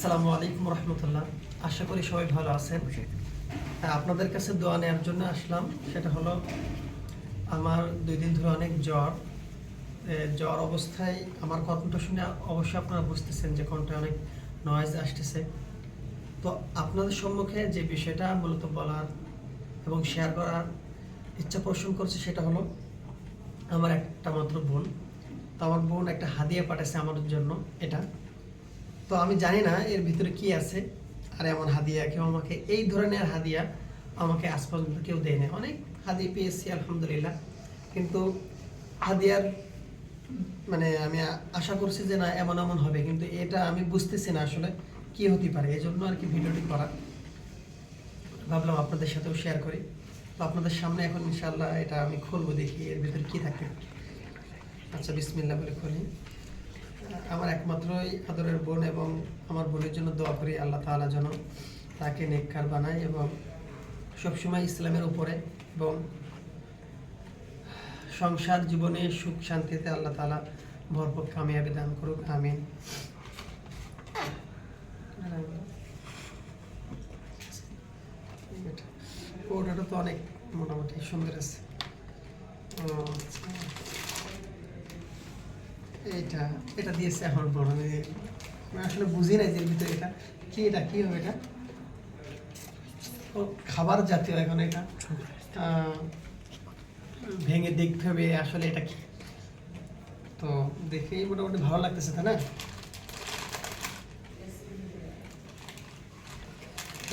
আসসালামু আলাইকুম রহমতুল্লাহ। আশা করি সবাই ভালো আছেন। হ্যাঁ, আপনাদের কাছে দোয়া নেওয়ার জন্য আসলাম। সেটা হলো আমার দুই দিন ধরে অনেক জ্বর। জ্বর অবস্থায় আমার কণ্ঠ শুনে অবশ্যই আপনারা বুঝতেছেন যে কণ্ঠে অনেক নয়েজ আসতেছে। তো আপনাদের সম্মুখে যে বিষয়টা মূলত বলার এবং শেয়ার করার ইচ্ছা পোষণ করছে সেটা হলো আমার একটা মাত্র বোন। তো আমার বোন একটা হাদিয়া পাঠাচ্ছে আমার জন্য এটা। তো আমি জানি না এর ভিতরে কি আছে। আর এমন হাদিয়া, কেউ আমাকে এই ধরনের হাদিয়া আমাকে আজ পর্যন্ত কেউ দেয় না অনেক হাদিয়া পেয়েছি, আলহামদুলিল্লাহ। কিন্তু হাদিয়ার মানে আমি আশা করছি যে না, এমন এমন হবে। কিন্তু এটা আমি বুঝতেছি না আসলে কি হতে পারে। এই জন্য আর কি ভিডিওটি করা। ভাবলাম আপনাদের সাথেও শেয়ার করি। তো আপনাদের সামনে এখন ইনশাল্লাহ এটা আমি খুলবো দেখি এর ভিতরে কি থাকে। আচ্ছা বিসমিল্লাহ বলে খুলি। আমার একমাত্রই আদরের বোন এবং আমার বোনের জন্য দোয়া করি, আল্লাহ তাআলা যেন তাকে নেককার বানায় এবং সবসময় ইসলামের উপরে এবং সংসার জীবনে সুখ শান্তিতে আল্লাহ তাআলা ভরপুর কামিয়াবি দান করুক, আমিন। ওটা তো অনেক মোটামুটি সুন্দর আছে। আচ্ছা। এইটা এটা দিয়েছে এখন বড় আমি আসলে বুঝি নাই যে ভিতরে এটা কি এটা, কি হবে এটা? খাবার জাতীয় এখন এটা। ভেঙে দেখতে হবে আসলে এটা কি। তো দেখেই মোটামুটি ভালো লাগতেছে, তাই না?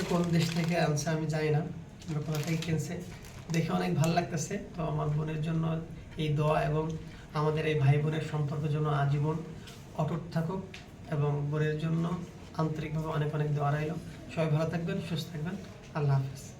কোন দেশ থেকে আনছে আমি জানি না। কোথা থেকে কিনছে, দেখে অনেক ভালো লাগতেছে। তো আমার বোনের জন্য এই দোয়া এবং আমাদের এই ভাই বোনের সম্পর্ক যেন আজীবন অটুট থাকুক এবং বোনের জন্য আন্তরিকভাবে অনেক অনেক দোয়া রইল। সবাই ভালো থাকবেন, সুস্থ থাকবেন। আল্লাহ হাফেজ।